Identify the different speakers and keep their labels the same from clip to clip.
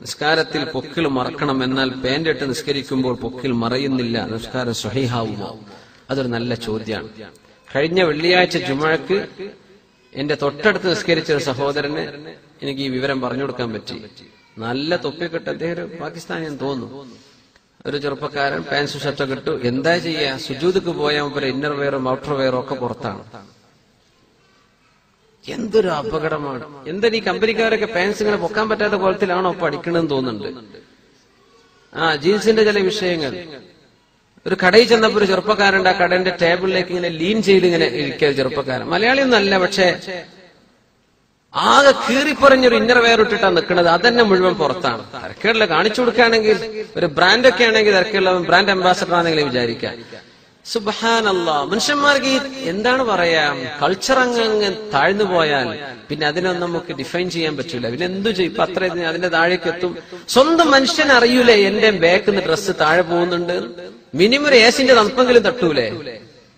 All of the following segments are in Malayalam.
Speaker 1: നിസ്കാരത്തിൽ പൊക്കിൽ മറക്കണം എന്നാൽ പാന്റ് ഇട്ട് നിസ്കരിക്കുമ്പോൾ പൊക്കിൽ മറയുന്നില്ല. നിസ്കാരം സ്വഹീഹാവുമോ? അതൊരു നല്ല ചോദ്യമാണ്. കഴിഞ്ഞ വെള്ളിയാഴ്ച ജുമഴക്ക് എന്റെ തൊട്ടടുത്ത് നിസ്കരിച്ച ഒരു സഹോദരന് എനിക്ക് ഈ വിവരം പറഞ്ഞു കൊടുക്കാൻ പറ്റി. നല്ല തൊപ്പിക്കെട്ട് അദ്ദേഹം ഒരു പാകിസ്ഥാനിയെന്ന് തോന്നുന്നു. ഒരു ചെറുപ്പക്കാരൻ പാൻസും ഷർട്ടൊക്കെ ഇട്ടു. എന്താ ചെയ്യാ? സുജൂദക്ക് പോയാൽ ഇന്നർ വെയറും ഔട്ടർ വെയറും ഒക്കെ പുറത്താണ്. എന്തൊരു അപകടമാണ്. എന്താ ഈ കമ്പനിക്കാരൊക്കെ പാൻസ് ഇങ്ങനെ പൊക്കാൻ പറ്റാത്ത കോലത്തിലാണോ ഇപ്പൊ അടിക്കണമെന്ന് തോന്നുന്നുണ്ട്? ആ ജീൻസിന്റെ ചില വിഷയങ്ങൾ. ഒരു കടയിൽ ചെന്നപ്പോ ഒരു ചെറുപ്പക്കാരുണ്ട് ആ കടന്റെ ടേബിളിലേക്ക് ഇങ്ങനെ ലീൻ ചെയ്ത് ഇങ്ങനെ ഇരിക്കുക ചെറുപ്പക്കാരൻ. മലയാളി ഒന്നല്ല പക്ഷേ ആകെ കീറിപ്പറഞ്ഞൊരു ഇന്നർ വെയർ ഇട്ടിട്ടാണ് നിൽക്കുന്നത് അതന്നെ മുഴുവൻ പുറത്താണ്. തിരക്കേടില്ല കാണിച്ചു കൊടുക്കുകയാണെങ്കിൽ ഒരു ബ്രാൻഡ് ഒക്കെ ആണെങ്കിൽ തിരക്കുള്ള ബ്രാൻഡ് അംബാസഡർ ആണെങ്കിൽ വിചാരിക്കാം സുബാനല്ല മനുഷ്യന്മാർക്ക് ഈ എന്താണ് പറയാം കൾച്ചർ അങ്ങ് താഴ്ന്നു പോയാൽ പിന്നെ അതിനൊന്നും നമുക്ക് ഡിഫൈൻ ചെയ്യാൻ പറ്റൂല. പിന്നെ എന്തു ചെയ്യും? ഇപ്പൊ അത്ര അതിന്റെ താഴേക്ക് എത്തും. സ്വന്തം മനുഷ്യൻ അറിയൂലേ എന്റെ ബാക്കിന്ന് ഡ്രസ്സ് താഴെ പോകുന്നുണ്ട്? മിനിമം ഒരു ഏസിന്റെ തണുപ്പെങ്കിലും തട്ടൂലേ?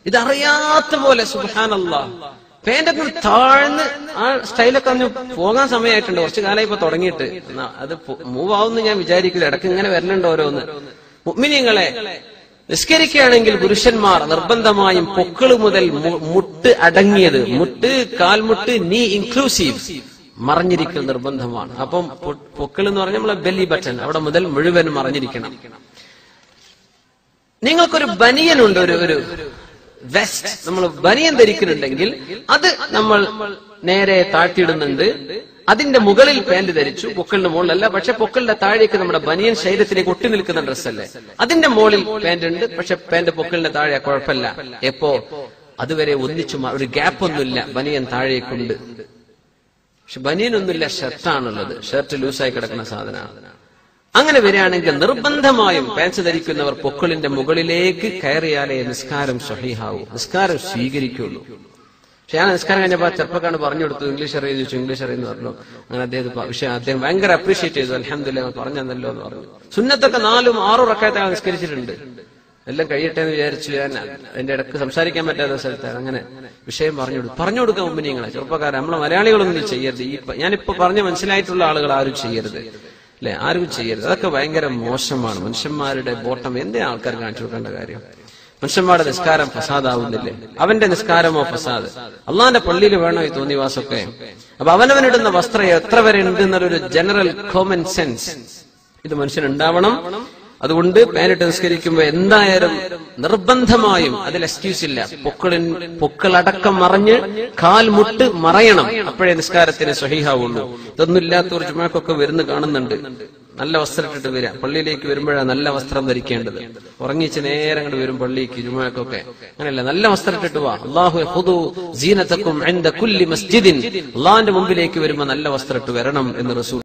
Speaker 1: ഇതറിയാത്ത പോലെ സുബാനല്ല പേന്റൊക്കെ താഴ്ന്ന് ആ സ്റ്റൈലൊക്കെ ഒന്ന് പോകാൻ സമയമായിട്ടുണ്ട്. കുറച്ചു കാലം ഇപ്പൊ തുടങ്ങിയിട്ട്. അത് മൂവ് ആവുമെന്ന് ഞാൻ വിചാരിക്കില്ല. ഇടയ്ക്ക് ഇങ്ങനെ വരണുണ്ട് ഓരോന്ന്. മുഗ്മിനിങ്ങളെ നിസ്കരിക്കുകയാണെങ്കിൽ പുരുഷന്മാർ നിർബന്ധമായും പൊക്കിൾ മുതൽ മുട്ട് അടങ്ങിയത് മുട്ട് കാൽമുട്ട് നീ ഇൻക്ലൂസീവ് മറിഞ്ഞിരിക്കൽ നിർബന്ധമാണ്. അപ്പം പൊക്കൾ എന്ന് പറഞ്ഞാൽ നമ്മളെ ബെല്ലി ബട്ടൺ അവിടെ മുതൽ മുഴുവൻ മറിഞ്ഞിരിക്കണം. നിങ്ങൾക്കൊരു ബനിയനുണ്ട് ഒരു ഒരു വെസ്റ്റ് നമ്മൾ ബനിയൻ ധരിക്കുന്നുണ്ടെങ്കിൽ അത് നമ്മൾ നേരെ താഴ്ത്തിയിടുന്നുണ്ട്. അതിന്റെ മുകളിൽ പാന്റ് ധരിച്ചു പൊക്കളിന്റെ മുകളിലല്ല പക്ഷെ പൊക്കളിന്റെ താഴേക്ക് നമ്മുടെ ബനിയൻ ശരീരത്തിലേക്ക് ഒട്ടി നിൽക്കുന്ന ഡ്രസ്സല്ലേ? അതിന്റെ മുകളിൽ പാന്റ് ഉണ്ട് പക്ഷെ പാന്റ് പൊക്കളിന്റെ താഴെ കുഴപ്പമില്ല. എപ്പോ? അതുവരെ ഒന്നിച്ചു ഒരു ഗ്യാപ്പ് ഒന്നുമില്ല. ബനിയൻ താഴേക്കുണ്ട്. പക്ഷെ ബനിയനൊന്നുമില്ല ഷർട്ടാണുള്ളത് ഷർട്ട് ലൂസായി കിടക്കുന്ന സാധനമാണ്. അങ്ങനെ വരികയാണെങ്കിൽ നിർബന്ധമായും പാൻസ് ധരിക്കുന്നവർ പൊക്കളിന്റെ മുകളിലേക്ക് കയറിയാലേ നിസ്കാരം സഹിഹാവൂ നിസ്കാരം സ്വീകരിക്കുള്ളൂ. പക്ഷെ ഞാൻ നിസ്കാരം കഴിഞ്ഞപ്പോ ചെറുപ്പക്കാണ് പറഞ്ഞു കൊടുത്തു ഇംഗ്ലീഷ് അറിയുന്നു ചോദിച്ചു. ഇംഗ്ലീഷ് അറിയുന്നു പറഞ്ഞു. അങ്ങനെ അദ്ദേഹം പക്ഷേ അദ്ദേഹം ഭയങ്കര അപ്രീഷിയേറ്റ് ചെയ്തു. അലഹമില്ല പറഞ്ഞു തന്നല്ലോ എന്ന് പറഞ്ഞു. സുന്നത്തൊക്കെ നാലും ആറും റക്കായത്തെ നിസ്കരിച്ചിട്ടുണ്ട്. എല്ലാം കഴിയട്ടെ എന്ന് വിചാരിച്ചു ഞാൻ അതിന്റെ ഇടയ്ക്ക് സംസാരിക്കാൻ പറ്റാത്ത സ്ഥലത്താണ് അങ്ങനെ വിഷയം പറഞ്ഞു കൊടുക്കും പറഞ്ഞു കൊടുക്കാൻ മുമ്പ് നിങ്ങളെ ചെറുപ്പക്കാരെ നമ്മളെ മലയാളികളൊന്നും ചെയ്യരുത്. ഈ ഞാനിപ്പോ പറഞ്ഞ് മനസ്സിലായിട്ടുള്ള ആളുകൾ ആരും ചെയ്യരുത്. അല്ലെ? ആരും ചെയ്യരുത്. അതൊക്കെ ഭയങ്കര മോശമാണ്. മനുഷ്യന്മാരുടെ ബോട്ടം. എന്തേ ആൾക്കാർ കാണിച്ചു കൊടുക്കേണ്ട കാര്യം? മനുഷ്യന്മാരുടെ നിസ്കാരം ഫസാദാവുന്നില്ലേ? അവന്റെ നിസ്കാരമോ ഫസാദ്? അള്ളാന്റെ പള്ളിയിൽ വേണോ ഈ തോന്നിവാസൊക്കെ അപ്പൊ അവനവനിടുന്ന വസ്ത്രം എത്ര വരെ ഉണ്ട് എന്നുള്ളൊരു ജനറൽ കോമൺ സെൻസ് ഇത് മനുഷ്യനുണ്ടാവണം അതുകൊണ്ട് പേരിട്ട് നിസ്കരിക്കുമ്പോൾ എന്തായാലും നിർബന്ധമായും അതിൽ എക്സ്ക്യൂസ് ഇല്ല. പൊക്കളിൻ പൊക്കളടക്കം മറഞ്ഞ് കാൽമുട്ട് മറയണം. അപ്പോഴേ നിസ്കാരത്തിന് സഹിഹാവുള്ളൂ ഇതൊന്നും ഒരു ചുമക്കൊക്കെ വരുന്ന കാണുന്നുണ്ട്. നല്ല വസ്ത്രം ഇട്ടിട്ട് വരിക. പള്ളിയിലേക്ക് വരുമ്പോഴാണ് നല്ല വസ്ത്രം ധരിക്കേണ്ടത്. ഉറങ്ങിച്ച് നേരം അങ്ങോട്ട് വരും പള്ളിക്ക് ജുമാക്കൊക്കെ. അങ്ങനെയല്ല നല്ല വസ്ത്രം ഇട്ടിട്ട് വാ. അള്ളാഹു മസ്ജിദിൻ. അള്ളാഹിന്റെ മുമ്പിലേക്ക് വരുമ്പോ നല്ല വസ്ത്രം ഇട്ട് വരണം എന്ന് റസൂൽ